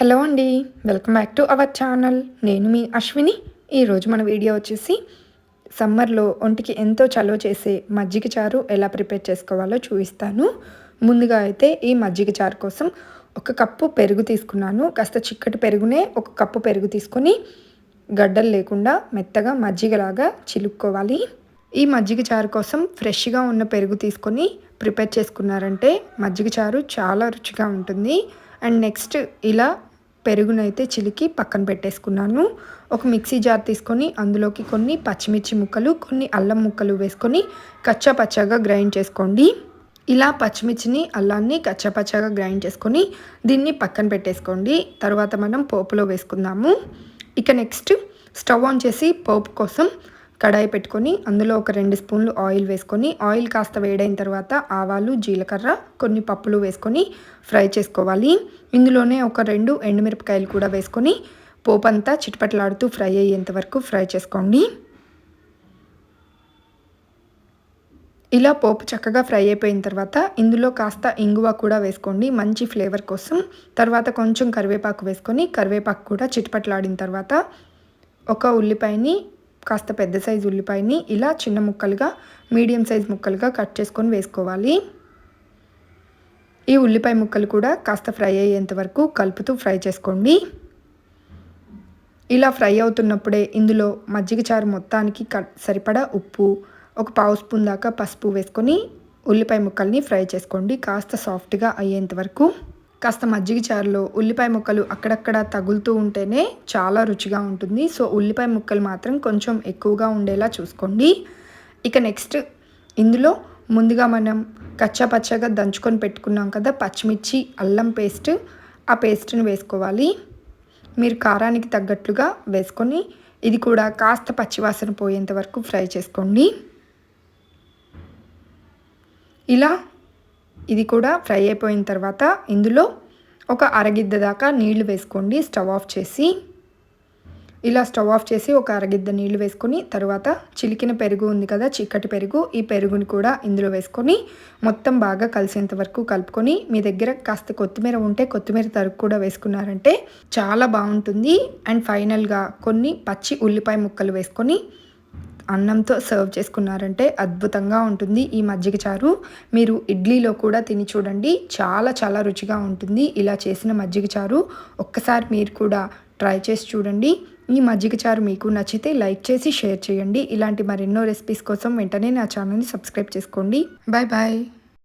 Hello అండి welcome back to our channel. నేను మీ అశ్విని. ఈరోజు మన వీడియో వచ్చేసి సమ్మర్లో ఒంటికి ఎంతో చలువ చేసే మజ్జిగ చారు ఎలా ప్రిపేర్ చేసుకోవాలో చూపిస్తాను. ముందుగా అయితే ఈ మజ్జిగ చారు కోసం ఒక కప్పు పెరుగు తీసుకున్నాను. కాస్త చిక్కటి పెరుగునే ఒక కప్పు పెరుగు తీసుకొని గడ్డలు లేకుండా మెత్తగా మజ్జిగలాగా చిలుక్కోవాలి. ఈ మజ్జిగ చారు కోసం ఫ్రెష్గా ఉన్న పెరుగు తీసుకొని ప్రిపేర్ చేసుకున్నారంటే మజ్జిగ చారు చాలా రుచిగా ఉంటుంది. అండ్ నెక్స్ట్ ఇలా పెరుగునైతే చిలికి పక్కన పెట్టేసుకున్నాను. ఒక మిక్సీ జార్ తీసుకొని అందులోకి కొన్ని పచ్చిమిర్చి ముక్కలు కొన్ని అల్లం ముక్కలు వేసుకొని కచ్చా పచ్చగా గ్రైండ్ చేసుకోండి. ఇలా పచ్చిమిర్చిని అల్లాన్ని కచ్చపచ్చగా గ్రైండ్ చేసుకొని దీన్ని పక్కన పెట్టేసుకోండి. తర్వాత మనం పోపులో వేసుకుందాము. ఇక నెక్స్ట్ స్టవ్ ఆన్ చేసి పోపు కోసం కడాయి పెట్టుకొని అందులో ఒక రెండు స్పూన్లు ఆయిల్ వేసుకొని ఆయిల్ కాస్త వేడైన తర్వాత ఆవాలు జీలకర్ర కొన్ని పప్పులు వేసుకొని ఫ్రై చేసుకోవాలి. ఇందులోనే ఒక రెండు ఎండుమిరపకాయలు కూడా వేసుకొని పోపు అంతా చిటపట్లాడుతూ ఫ్రై అయ్యేంత వరకు ఫ్రై చేసుకోండి. ఇలా పోపు చక్కగా ఫ్రై అయిపోయిన తర్వాత ఇందులో కాస్త ఇంగువ కూడా వేసుకోండి మంచి ఫ్లేవర్ కోసం. తర్వాత కొంచెం కరివేపాకు వేసుకొని కరివేపాకు కూడా చిటపట్లాడిన తర్వాత ఒక ఉల్లిపాయని కాస్త పెద్ద సైజు ఉల్లిపాయని ఇలా చిన్న ముక్కలుగా మీడియం సైజ్ ముక్కలుగా కట్ చేసుకొని వేసుకోవాలి. ఈ ఉల్లిపాయ ముక్కలు కూడా కాస్త ఫ్రై అయ్యేంత వరకు కలుపుతూ ఫ్రై చేసుకోండి. ఇలా ఫ్రై అవుతున్నప్పుడే ఇందులో మజ్జిగ చారు మొత్తానికి సరిపడా ఉప్పు ఒక పావు స్పూన్ దాకా పసుపు వేసుకొని ఉల్లిపాయ ముక్కల్ని ఫ్రై చేసుకోండి. కాస్త సాఫ్ట్గా అయ్యేంత వరకు కాస్త మజ్జిగ చారులో ఉల్లిపాయ ముక్కలు అక్కడక్కడ తగులుతూ ఉంటేనే చాలా రుచిగా ఉంటుంది. సో ఉల్లిపాయ ముక్కలు మాత్రం కొంచెం ఎక్కువగా ఉండేలా చూసుకోండి. ఇక నెక్స్ట్ ఇందులో ముందుగా మనం కచ్చా పచ్చగా దంచుకొని పెట్టుకున్నాం కదా పచ్చిమిర్చి అల్లం పేస్ట్ ఆ పేస్ట్ని వేసుకోవాలి. మీరు కారానికి తగ్గట్లుగా వేసుకొని ఇది కూడా కాస్త పచ్చివాసన పోయేంత వరకు ఫ్రై చేసుకోండి. ఇలా ఇది కూడా ఫ్రై అయిపోయిన తర్వాత ఇందులో ఒక అరగిద్ద దాకా నీళ్ళు వేసుకోండి స్టవ్ ఆఫ్ చేసి. ఇలా స్టవ్ ఆఫ్ చేసి ఒక అరగిద్ద నీళ్ళు వేసుకొని తర్వాత చిలికిన పెరుగు ఉంది కదా చిక్కటి పెరుగు ఈ పెరుగుని కూడా ఇందులో వేసుకొని మొత్తం బాగా కలిసేంత వరకు కలుపుకొని మీ దగ్గర కాస్త కొత్తిమీర ఉంటే కొత్తిమీర తరుగు కూడా వేసుకున్నారంటే చాలా బాగుంటుంది. అండ్ ఫైనల్గా కొన్ని పచ్చి ఉల్లిపాయ ముక్కలు వేసుకొని అన్నంతో సర్వ్ చేసుకున్నారంటే అద్భుతంగా ఉంటుంది ఈ మజ్జిగ చారు. మీరు ఇడ్లీలో కూడా తిని చూడండి. చాలా చాలా రుచిగా ఉంటుంది ఇలా చేసిన మజ్జిగ చారు. ఒక్కసారి మీరు కూడా ట్రై చేసి చూడండి. ఈ మజ్జిగ చారు మీకు నచ్చితే లైక్ చేసి షేర్ చేయండి. ఇలాంటి మరెన్నో రెసిపీస్ కోసం వెంటనే నా ఛానల్ని సబ్స్క్రైబ్ చేసుకోండి. Bye bye